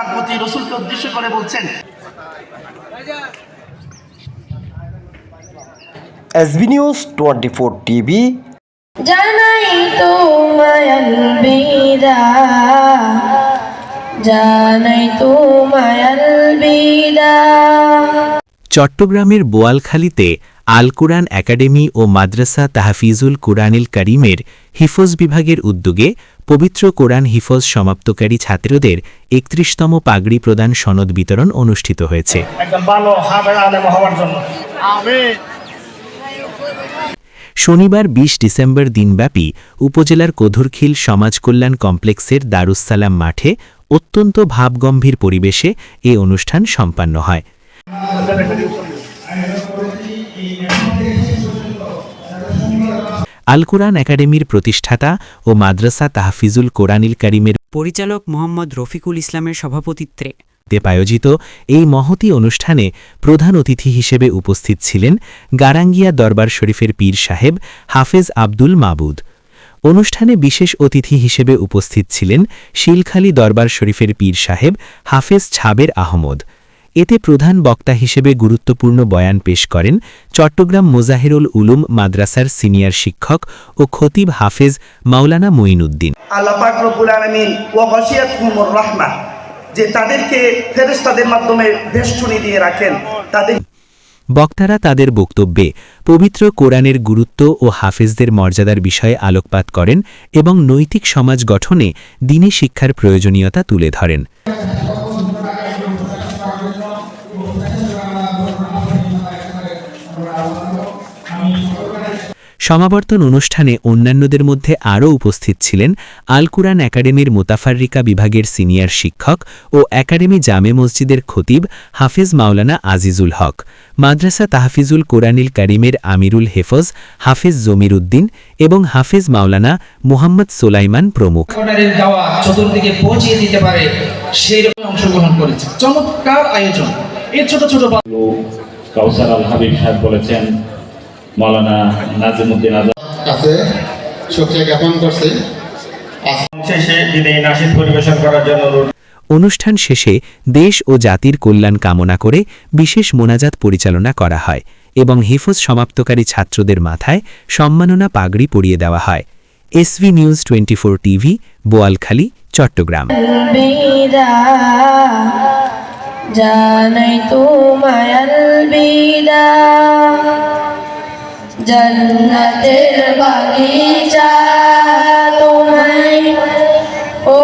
আল্লাহর প্রতি রসুলকে উদ্দেশ্য করে বলছেন। SB news twenty four TV. জানাই তোমায় আলবিদা। জানাই তোমায় আলবিদা। চট্টগ্রামের বোয়ালখালীতে আল কুরআন একাডেমি ও মাদ্রাসা তাহফিজুল কুরআনিল করিমের হিফজ বিভাগের উদ্যোগে পবিত্র কোরআন হিফজ সমাপ্তকারী ছাত্রদের একত্রিশতম পাগড়ি প্রদান সনদ বিতরণ অনুষ্ঠিত হয়েছে। শনিবার ২০ ডিসেম্বর দিনব্যাপী উপজেলার কধুরখিল সমাজ কল্যাণ কমপ্লেক্সের দারুসালাম মাঠে অত্যন্ত ভাবগম্ভীর পরিবেশে এ অনুষ্ঠান সম্পন্ন হয়। আল কোরআন একাডেমির প্রতিষ্ঠাতা ও মাদ্রাসা তাহফিজুল কোরআনিল করিমের পরিচালক মোহাম্মদ রফিকুল ইসলামের সভাপতিত্বে। আয়োজিত এই মহতি অনুষ্ঠানে প্রধান অতিথি হিসেবে উপস্থিত ছিলেন গারাঙ্গিয়া দরবার শরীফের পীর সাহেব হাফেজ আব্দুল মাবুদ। অনুষ্ঠানে বিশেষ অতিথি হিসেবে উপস্থিত ছিলেন শিলখালী দরবার শরীফের পীর সাহেব হাফেজ ছাবের আহমদ। এতে প্রধান বক্তা হিসেবে গুরুত্বপূর্ণ বয়ান পেশ করেন চট্টগ্রাম মোজাহিরুল উলুম মাদ্রাসার সিনিয়র শিক্ষক ও খতিব হাফেজ মাওলানা মঈনুদ্দিন। যে তাদেরকে ফেরেশতাদের মাধ্যমে বেষ্টনী দিয়ে রাখেন তাদের বক্তারা তাদের বক্তব্যে পবিত্র কোরআনের গুরুত্ব ও হাফেজদের মর্যাদার বিষয়ে আলোকপাত করেন এবং নৈতিক সমাজ গঠনে দিনী শিক্ষার প্রয়োজনীয়তা তুলে ধরেন। সমাবর্তন অনুষ্ঠানে অন্যান্যদের মধ্যে আরও উপস্থিত ছিলেন আল কুরআন একাডেমির মোতাফাররিকা বিভাগের সিনিয়র শিক্ষক ও একাডেমি জামে মসজিদের খতিব হাফিজ মাওলানা আজিজুল হক মাদ্রাসা তাহফিজুল কোরআনিল করিমের আমিরুল হেফজ হাফিজ জমির উদ্দিন এবং হাফিজ মাওলানা মুহাম্মদ সোলাইমান প্রমুখ। চতুর্দিকে পৌঁছিয়ে দিতে পারে সেই রকম অংশগ্রহণ করেছে। চমৎকার আয়োজন। এই ছোট ছোট কাউসার আল হাবিব সাহেব বলেছেন মাওলানা নাজিমুদ্দিন আজাদ। কাছে শুক্রিয়া জ্ঞাপন করছি। শেষে বিদায়ী নাসিদ পরিবেশন করার জন্য অনুষ্ঠান শেষে দেশ ও জাতির কল্যাণ কামনা করে বিশেষ মোনাজাত পরিচালনা করা হয় এবং হিফজ সমাপ্তকারী ছাত্রদের মাথায় সম্মাননা পাগড়ি পরিয়ে দেওয়া হয়। SV news twenty TV Boalkhali Chattogram. জানাই তোমায় আলবিদা। জান্নাতের বাগিচা তোমায় ও